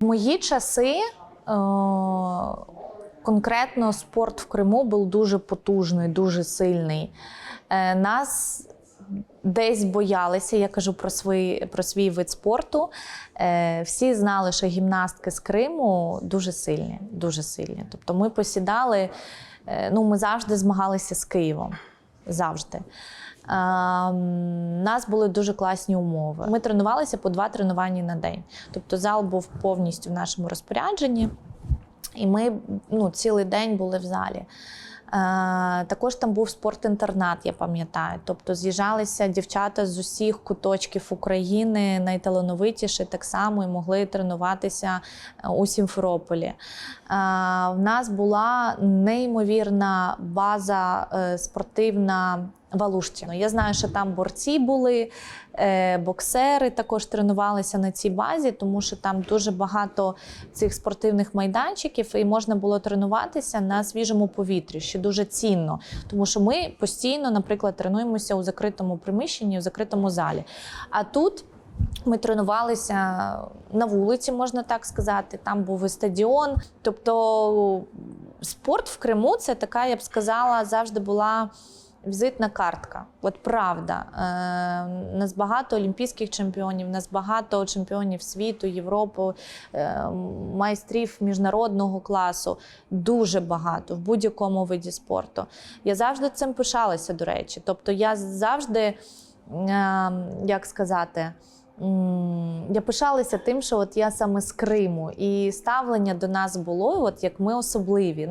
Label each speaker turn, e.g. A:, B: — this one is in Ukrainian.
A: В мої часи е, конкретно спорт в Криму був дуже потужний, дуже сильний. Е, нас десь боялися, я кажу про свій, про свій вид спорту. Е, всі знали, що гімнастки з Криму дуже сильні, дуже сильні. Тобто ми посідали, ну ми завжди змагалися з Києвом. Завжди. У нас були дуже класні умови. Ми тренувалися по два тренування на день. Тобто зал був повністю в нашому розпорядженні, і ми ну, цілий день були в залі. Е, також там був спортінтернат, я пам'ятаю. Тобто з'їжджалися дівчата з усіх куточків України, найталановитіші так само і могли тренуватися е, у Сімферополі. Е, в нас була неймовірна база спортивна в Алушті. Я знаю, що там борці були, е, боксери також тренувалися на цій базі, тому що там дуже багато цих спортивних майданчиків, і можна було тренуватися на свіжому повітрі, що дуже цінно. Тому що ми постійно, наприклад, тренуємося у закритому приміщенні, у закритому залі. А тут. Ми тренувалися на вулиці, можна так сказати. Там був і стадіон. Тобто спорт в Криму це така, я б сказала, завжди була візитна картка. От правда. Е, у нас багато олімпійських чемпіонів, у нас багато чемпіонів світу, Європи, е, майстрів міжнародного класу. Дуже багато в будь-якому виді спорту. Я завжди цим пишалася, до речі. Тобто я завжди, е, як сказати, я пишалася тим, що от я саме з Криму, і ставлення до нас було, от як ми особливі.